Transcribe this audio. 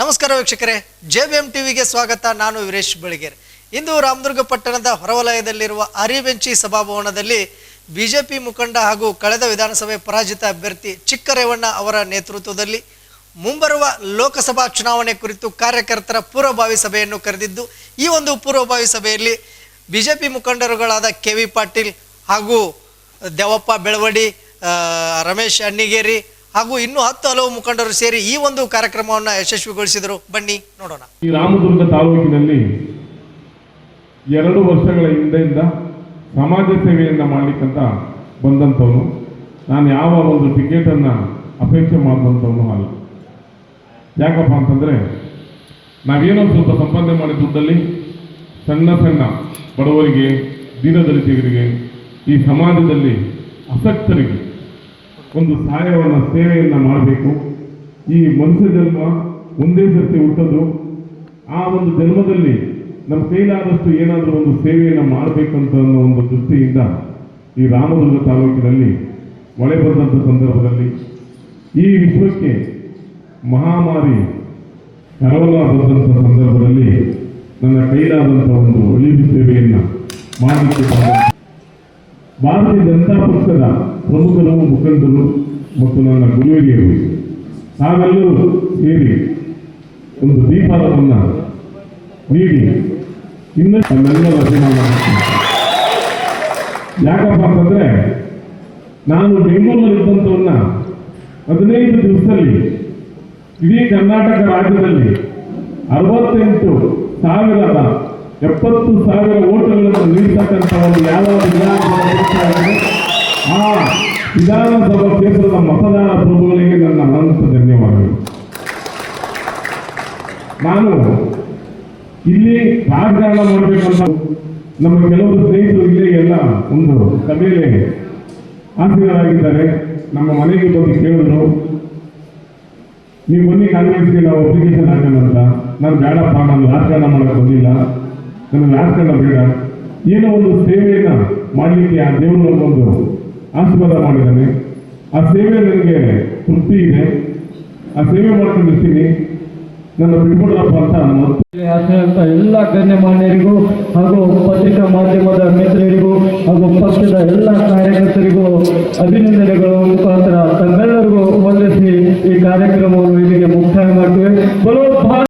ನಮಸ್ಕಾರ ವೀಕ್ಷಕರೇ J B M ಟಿವಿಗೆ ಸ್ವಾಗತ, ನಾನು ವೀರೇಶ್ ಬೆಳಗೇರ್. ಇಂದು ರಾಮದುರ್ಗ ಪಟ್ಟಣದ ಹೊರವಲಯದಲ್ಲಿರುವ ಅರಿಬೆಂಚಿ ಸಭಾಭವನದಲ್ಲಿ ಬಿಜೆಪಿ ಮುಖಂಡ ಹಾಗೂ ಕಳೆದ ವಿಧಾನಸಭೆ ಪರಾಜಿತ ಅಭ್ಯರ್ಥಿ ಚಿಕ್ಕರೇವಣ್ಣ ಅವರ ನೇತೃತ್ವದಲ್ಲಿ ಮುಂಬರುವ ಲೋಕಸಭಾ ಚುನಾವಣೆ ಕುರಿತು ಕಾರ್ಯಕರ್ತರ ಪೂರ್ವಭಾವಿ ಸಭೆಯನ್ನು ಕರೆದಿದ್ದು, ಈ ಒಂದು ಪೂರ್ವಭಾವಿ ಸಭೆಯಲ್ಲಿ ಬಿಜೆಪಿ ಮುಖಂಡರುಗಳಾದ ಕೆ ವಿ ಪಾಟೀಲ್ ಹಾಗೂ ದೇವಪ್ಪ ಬೆಳವಡಿ ರಮೇಶ್ ಅಣ್ಣಿಗೇರಿ ಹಾಗೂ ಇನ್ನೂ ಹತ್ತು ಹಲವು ಮುಖಂಡರು ಸೇರಿ ಈ ಒಂದು ಕಾರ್ಯಕ್ರಮವನ್ನು ಯಶಸ್ವಿಗೊಳಿಸಿದರು. ಬನ್ನಿ, ನೋಡೋಣ. ಈ ರಾಮದುರ್ಗ ತಾಲೂಕಿನಲ್ಲಿ ಎರಡು ವರ್ಷಗಳ ಹಿಂದೆಯಿಂದ ಸಮಾಜ ಸೇವೆಯನ್ನು ಮಾಡಲಿಕ್ಕಂತ ಬಂದಂಥವನು. ನಾನು ಯಾವ ಒಂದು ಟಿಕೆಟನ್ನು ಅಪೇಕ್ಷೆ ಮಾಡುವಂಥವನು ಅಲ್ಲ. ಯಾಕಪ್ಪ ಅಂತಂದರೆ, ನಾವೇನೋ ಸ್ವಲ್ಪ ಸಂಪಾದನೆ ಮಾಡಿದ ದುಡ್ಡಲ್ಲಿ ಸಣ್ಣ ಸಣ್ಣ ಬಡವರಿಗೆ, ದೀನದಲಿತರಿಗೆ, ಈ ಸಮಾಜದಲ್ಲಿ ಆಸಕ್ತರಿಗೆ ಒಂದು ಸಹಾಯವನ್ನು, ಸೇವೆಯನ್ನು ಮಾಡಬೇಕು ಈ ಮನುಷ್ಯ ಜನ್ಮ ಒಂದೇ ಸರ್ತಿ ಹುಟ್ಟೋದು ಆ ಒಂದು ಜನ್ಮದಲ್ಲಿ ನಮ್ಮ ಕೈಲಾದಷ್ಟು ಏನಾದರೂ ಒಂದು ಸೇವೆಯನ್ನು ಮಾಡಬೇಕಂತ ಅನ್ನೋ ಒಂದು ದೃಷ್ಟಿಯಿಂದ ಈ ರಾಮದುರ್ಗ ತಾಲೂಕಿನಲ್ಲಿ ಮಳೆ ಬಂದಂಥ ಸಂದರ್ಭದಲ್ಲಿ ಈ ವಿಶ್ವಕ್ಕೆ ಮಹಾಮಾರಿ ಕರೋನಾ ಸಂದರ್ಭದಲ್ಲಿ ನನ್ನ ಕೈಲಾದಂಥ ಒಂದು ಒಳಿಬಿ ಸೇವೆಯನ್ನು ಮಾಡಲಿಕ್ಕೆ. ಭಾರತೀಯ ಜನತಾ ಪಕ್ಷದ ಪ್ರಮುಖರು, ಮುಖಂಡರು ಮತ್ತು ನನ್ನ ಗುರುಹಿರಿಯರು ನಾವೆಲ್ಲರೂ ಸೇರಿ ಒಂದು ದೀಪವನ್ನು ನೀಡಿ ಇನ್ನಷ್ಟು ನನ್ನೆಲ್ಲ ಯಾಕಪ್ಪ ಅಂತಂದರೆ, ನಾನು ಬೆಂಗಳೂರಿನಲ್ಲಿದ್ದಂಥವನ್ನ ಹದಿನೈದು ದಿವಸದಲ್ಲಿ ಇಡೀ ಕರ್ನಾಟಕ ರಾಜ್ಯದಲ್ಲಿ ಅರವತ್ತೆಂಟು ಸಾವಿರದ ಎಪ್ಪತ್ತು ಸಾವಿರ ಓಟುಗಳನ್ನು ನೀಡ್ತಕ್ಕಂಥ ಒಂದು ಯಾವ ಆ ವಿಧಾನಸಭಾ ಕ್ಷೇತ್ರದ ಮತದಾರ ಪ್ರಭುಗಳಿಗೆ ನನ್ನ ಅನಂತ ಧನ್ಯವಾದಗಳು. ನಾನು ಇಲ್ಲಿ ರಾಜಕಾರಣ ಮಾಡಬೇಕಂತ ನಮ್ಮ ಕೆಲವರು ಸ್ನೇಹಿತರು ಇಲ್ಲೇ ಎಲ್ಲ ಒಂದು ಸಭೆಯಲ್ಲಿ ಆಸೀನರಾಗಿದ್ದಾರೆ. ನಮ್ಮ ಮನೆಗೆ ಬಂದು ಕೇಳಿದ್ರು, ನೀವು ಬನ್ನಿ ಕಾಂಗ್ರೆಸ್ಗೆ ನಾವು ಅಪ್ಲಿಕೇಶನ್ ಹಾಕೋಣ ನಾನು ಬೇಡಪ್ಪ, ನಾನು ರಾಜಕಾರಣ ಮಾಡೋಕ್ಕೆ ಬಂದಿಲ್ಲ. ನನಗೆ ರಾಜಕಾರಣ ಬೇಡ ಏನೋ ಒಂದು ಸೇವೆಯನ್ನ ಮಾಡಲಿಕ್ಕೆ ಆ ದೇವರು ಒಂದು ಆಶೀರ್ವಾದ ಮಾಡಿದ್ದಾನೆ. ಆ ಸೇವೆ ನನಗೆ ತೃಪ್ತಿ ಇದೆ. ಆ ಸೇವೆ ಮಾಡ್ಕೊಂಡು ಇರ್ತೀನಿ. ನನ್ನ ಬಿಟ್ಬಿಡ್ರಪ್ಪ ಅಂತ ನನ್ನ ಆಸೆಯಂತ ಎಲ್ಲ ಗಣ್ಯಮಾನ್ಯರಿಗೂ ಹಾಗೂ ಪತ್ರಿಕಾ ಮಾಧ್ಯಮದ